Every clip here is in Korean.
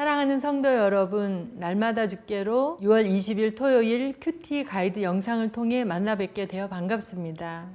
사랑하는 성도 여러분, 날마다 주께로 6월 20일 토요일 큐티 가이드 영상을 통해 만나 뵙게 되어 반갑습니다.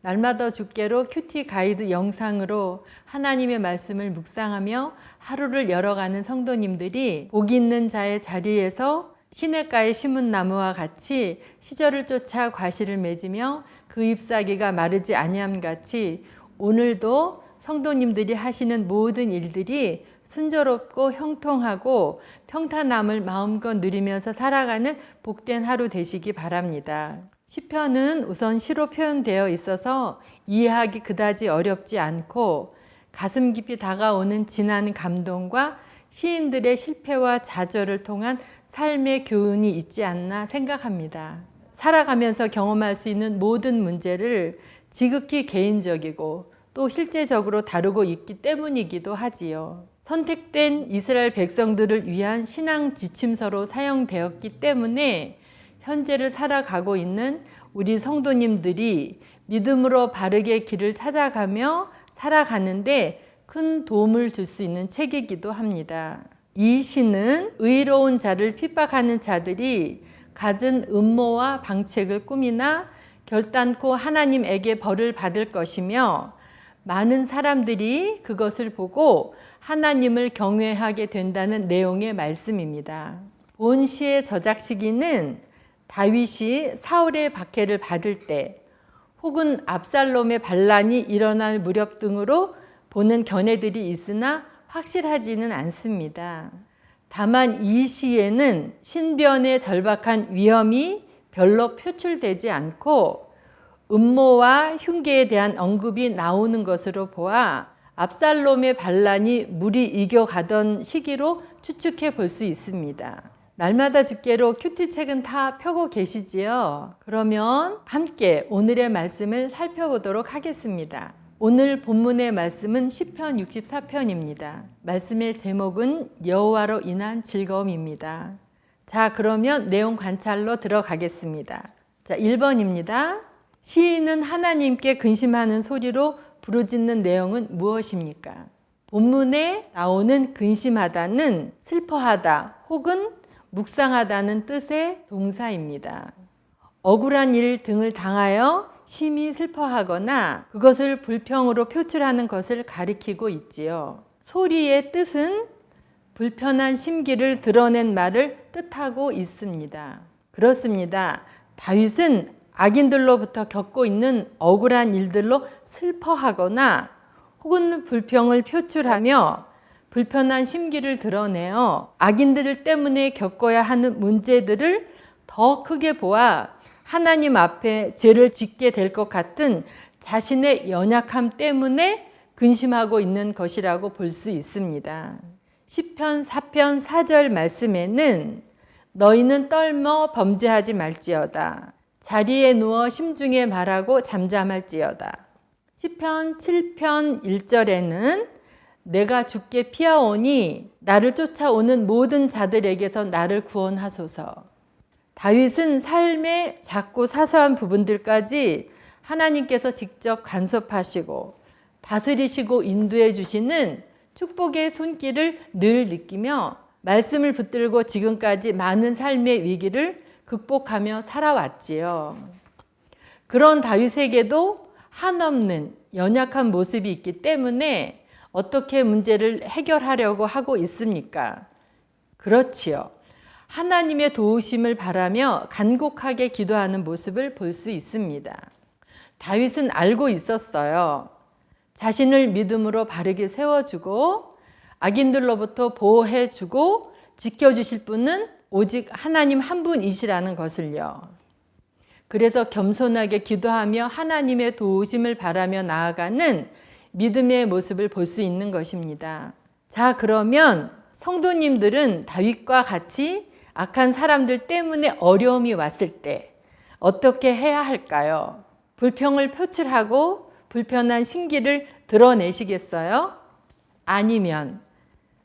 날마다 주께로 큐티 가이드 영상으로 하나님의 말씀을 묵상하며 하루를 열어가는 성도님들이 복 있는 자의 자리에서 시냇가에 심은 나무와 같이 시절을 쫓아 과실을 맺으며 그 잎사귀가 마르지 아니함 같이 오늘도 성도님들이 하시는 모든 일들이 순조롭고 형통하고 평탄함을 마음껏 누리면서 살아가는 복된 하루 되시기 바랍니다. 시편은 우선 시로 표현되어 있어서 이해하기 그다지 어렵지 않고 가슴 깊이 다가오는 진한 감동과 시인들의 실패와 좌절을 통한 삶의 교훈이 있지 않나 생각합니다. 살아가면서 경험할 수 있는 모든 문제를 지극히 개인적이고 또 실제적으로 다루고 있기 때문이기도 하지요. 선택된 이스라엘 백성들을 위한 신앙 지침서로 사용되었기 때문에 현재를 살아가고 있는 우리 성도님들이 믿음으로 바르게 길을 찾아가며 살아가는데 큰 도움을 줄 수 있는 책이기도 합니다. 이 시는 의로운 자를 핍박하는 자들이 갖은 음모와 방책을 꾸미나 결단코 하나님에게 벌을 받을 것이며 많은 사람들이 그것을 보고 하나님을 경외하게 된다는 내용의 말씀입니다. 본 시의 저작 시기는 다윗이 사울의 박해를 받을 때 혹은 압살롬의 반란이 일어날 무렵 등으로 보는 견해들이 있으나 확실하지는 않습니다. 다만 이 시에는 신변의 절박한 위험이 별로 표출되지 않고 음모와 흉계에 대한 언급이 나오는 것으로 보아 압살롬의 반란이 물이 이겨가던 시기로 추측해 볼 수 있습니다. 날마다 주께로 큐티 책은 다 펴고 계시지요? 그러면 함께 오늘의 말씀을 살펴보도록 하겠습니다. 오늘 본문의 말씀은 시편 64편입니다. 말씀의 제목은 여호와로 인한 즐거움입니다. 자, 그러면 내용 관찰로 들어가겠습니다. 자, 1번입니다. 시인은 하나님께 근심하는 소리로 부르짖는 내용은 무엇입니까? 본문에 나오는 근심하다는 슬퍼하다 혹은 묵상하다는 뜻의 동사입니다. 억울한 일 등을 당하여 심히 슬퍼하거나 그것을 불평으로 표출하는 것을 가리키고 있지요. 소리의 뜻은 불편한 심기를 드러낸 말을 뜻하고 있습니다. 그렇습니다. 다윗은 악인들로부터 겪고 있는 억울한 일들로 슬퍼하거나 혹은 불평을 표출하며 불편한 심기를 드러내어 악인들 때문에 겪어야 하는 문제들을 더 크게 보아 하나님 앞에 죄를 짓게 될 것 같은 자신의 연약함 때문에 근심하고 있는 것이라고 볼 수 있습니다. 10편 4편 4절 말씀에는 너희는 떨며 범죄하지 말지어다. 자리에 누워 심중에 말하고 잠잠할지어다. 10편 7편 1절에는 내가 죽게 피하오니 나를 쫓아오는 모든 자들에게서 나를 구원하소서. 다윗은 삶의 작고 사소한 부분들까지 하나님께서 직접 간섭하시고 다스리시고 인도해 주시는 축복의 손길을 늘 느끼며 말씀을 붙들고 지금까지 많은 삶의 위기를 극복하며 살아왔지요. 그런 다윗에게도 한없는 연약한 모습이 있기 때문에 어떻게 문제를 해결하려고 하고 있습니까? 그렇지요. 하나님의 도우심을 바라며 간곡하게 기도하는 모습을 볼 수 있습니다. 다윗은 알고 있었어요. 자신을 믿음으로 바르게 세워주고 악인들로부터 보호해주고 지켜주실 분은 오직 하나님 한 분이시라는 것을요. 그래서 겸손하게 기도하며 하나님의 도우심을 바라며 나아가는 믿음의 모습을 볼 수 있는 것입니다. 자, 그러면 성도님들은 다윗과 같이 악한 사람들 때문에 어려움이 왔을 때 어떻게 해야 할까요? 불평을 표출하고 불편한 신기를 드러내시겠어요? 아니면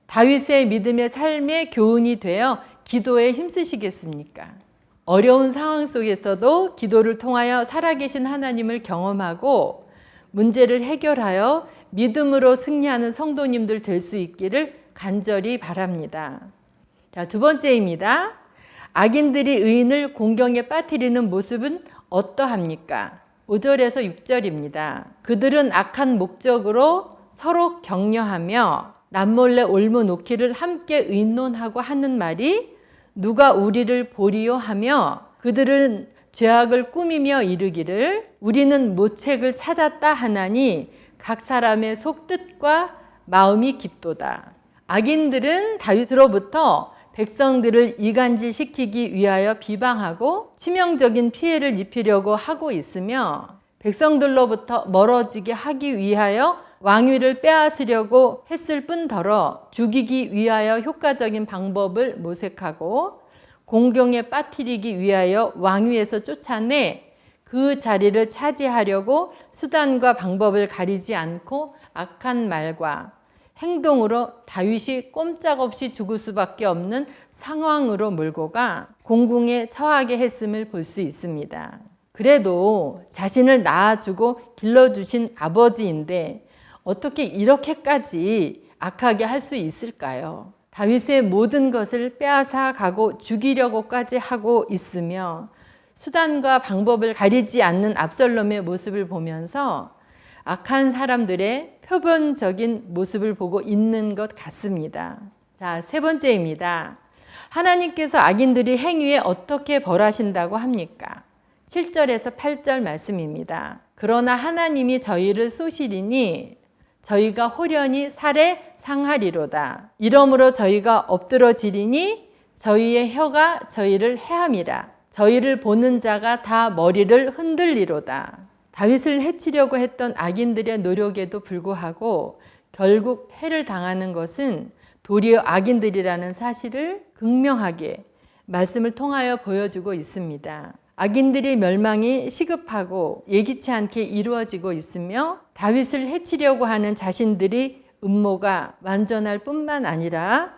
다윗의 믿음의 삶의 교훈이 되어 기도에 힘쓰시겠습니까? 어려운 상황 속에서도 기도를 통하여 살아계신 하나님을 경험하고 문제를 해결하여 믿음으로 승리하는 성도님들 될 수 있기를 간절히 바랍니다. 자, 두 번째입니다. 악인들이 의인을 공경에 빠뜨리는 모습은 어떠합니까? 5절에서 6절입니다. 그들은 악한 목적으로 서로 격려하며 남몰래 올무 놓기를 함께 의논하고 하는 말이 누가 우리를 보리요 하며 그들은 죄악을 꾸미며 이르기를 우리는 모책을 찾았다 하나니 각 사람의 속뜻과 마음이 깊도다. 악인들은 다윗으로부터 백성들을 이간질시키기 위하여 비방하고 치명적인 피해를 입히려고 하고 있으며 백성들로부터 멀어지게 하기 위하여 왕위를 빼앗으려고 했을 뿐더러 죽이기 위하여 효과적인 방법을 모색하고 공경에 빠뜨리기 위하여 왕위에서 쫓아내 그 자리를 차지하려고 수단과 방법을 가리지 않고 악한 말과 행동으로 다윗이 꼼짝없이 죽을 수밖에 없는 상황으로 몰고 가 공궁에 처하게 했음을 볼 수 있습니다. 그래도 자신을 낳아주고 길러주신 아버지인데 어떻게 이렇게까지 악하게 할 수 있을까요? 다윗의 모든 것을 빼앗아 가고 죽이려고까지 하고 있으며 수단과 방법을 가리지 않는 압살롬의 모습을 보면서 악한 사람들의 표본적인 모습을 보고 있는 것 같습니다. 자, 세 번째입니다. 하나님께서 악인들이 행위에 어떻게 벌하신다고 합니까? 7절에서 8절 말씀입니다. 그러나 하나님이 저희를 쏘시리니 저희가 호련히 살에 상하리로다. 이러므로 저희가 엎드러지리니 저희의 혀가 저희를 해함이라. 저희를 보는 자가 다 머리를 흔들리로다. 다윗을 해치려고 했던 악인들의 노력에도 불구하고 결국 해를 당하는 것은 도리어 악인들이라는 사실을 극명하게 말씀을 통하여 보여주고 있습니다. 악인들의 멸망이 시급하고 예기치 않게 이루어지고 있으며 다윗을 해치려고 하는 자신들이 음모가 완전할 뿐만 아니라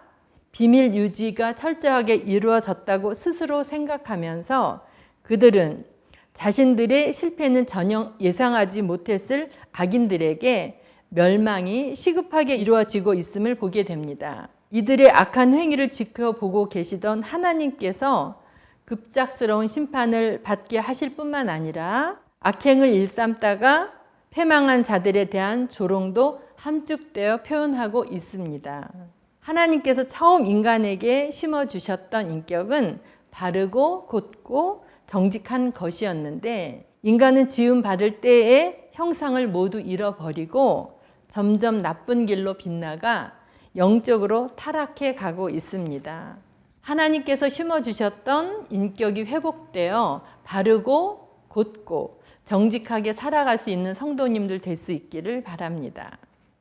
비밀 유지가 철저하게 이루어졌다고 스스로 생각하면서 그들은 자신들의 실패는 전혀 예상하지 못했을 악인들에게 멸망이 시급하게 이루어지고 있음을 보게 됩니다. 이들의 악한 행위를 지켜보고 계시던 하나님께서 급작스러운 심판을 받게 하실 뿐만 아니라 악행을 일삼다가 패망한 자들에 대한 조롱도 함축되어 표현하고 있습니다. 하나님께서 처음 인간에게 심어 주셨던 인격은 바르고 곧고 정직한 것이었는데 인간은 지음 받을 때의 형상을 모두 잃어버리고 점점 나쁜 길로 빗나가 영적으로 타락해 가고 있습니다. 하나님께서 심어주셨던 인격이 회복되어 바르고 곧고 정직하게 살아갈 수 있는 성도님들 될 수 있기를 바랍니다.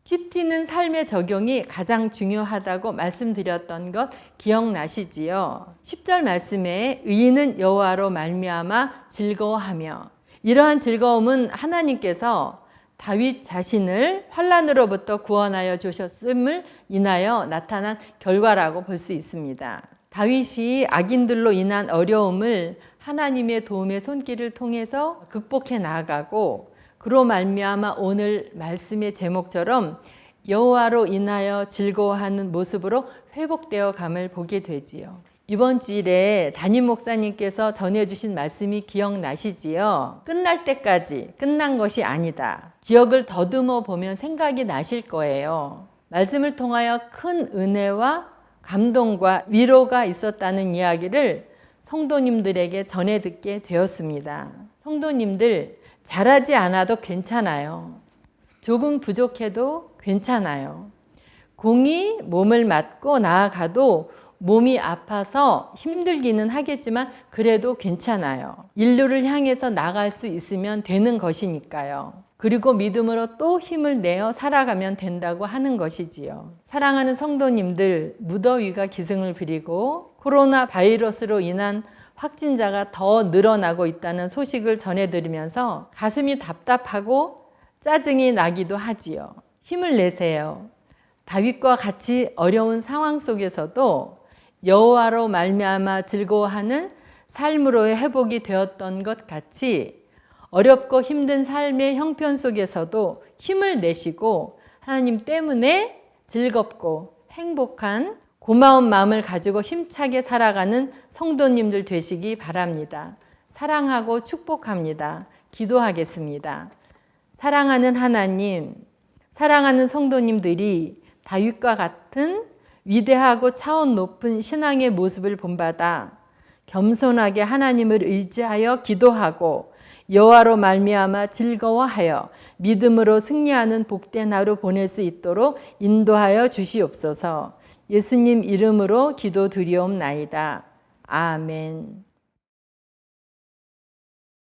큐티는 삶의 적용이 가장 중요하다고 말씀드렸던 것 기억나시지요? 10절 말씀에 의인은 여호와로 말미암아 즐거워하며 이러한 즐거움은 하나님께서 다윗 자신을 환란으로부터 구원하여 주셨음을 인하여 나타난 결과라고 볼 수 있습니다. 다윗이 악인들로 인한 어려움을 하나님의 도움의 손길을 통해서 극복해 나아가고 그로 말미암아 오늘 말씀의 제목처럼 여호와로 인하여 즐거워하는 모습으로 회복되어 감을 보게 되지요. 이번 주일에 담임 목사님께서 전해주신 말씀이 기억나시지요? 끝날 때까지 끝난 것이 아니다. 기억을 더듬어 보면 생각이 나실 거예요. 말씀을 통하여 큰 은혜와 감동과 위로가 있었다는 이야기를 성도님들에게 전해 듣게 되었습니다. 성도님들, 잘하지 않아도 괜찮아요. 조금 부족해도 괜찮아요. 공이 몸을 맞고 나아가도 몸이 아파서 힘들기는 하겠지만 그래도 괜찮아요. 인류를 향해서 나갈 수 있으면 되는 것이니까요. 그리고 믿음으로 또 힘을 내어 살아가면 된다고 하는 것이지요. 사랑하는 성도님들, 무더위가 기승을 부리고 코로나 바이러스로 인한 확진자가 더 늘어나고 있다는 소식을 전해드리면서 가슴이 답답하고 짜증이 나기도 하지요. 힘을 내세요. 다윗과 같이 어려운 상황 속에서도 여호와로 말미암아 즐거워하는 삶으로의 회복이 되었던 것 같이 어렵고 힘든 삶의 형편 속에서도 힘을 내시고 하나님 때문에 즐겁고 행복한 고마운 마음을 가지고 힘차게 살아가는 성도님들 되시기 바랍니다. 사랑하고 축복합니다. 기도하겠습니다. 사랑하는 하나님, 사랑하는 성도님들이 다윗과 같은 위대하고 차원 높은 신앙의 모습을 본받아 겸손하게 하나님을 의지하여 기도하고 여호와로 말미암아 즐거워하여 믿음으로 승리하는 복된 하루 보낼 수 있도록 인도하여 주시옵소서. 예수님 이름으로 기도드리옵나이다. 아멘.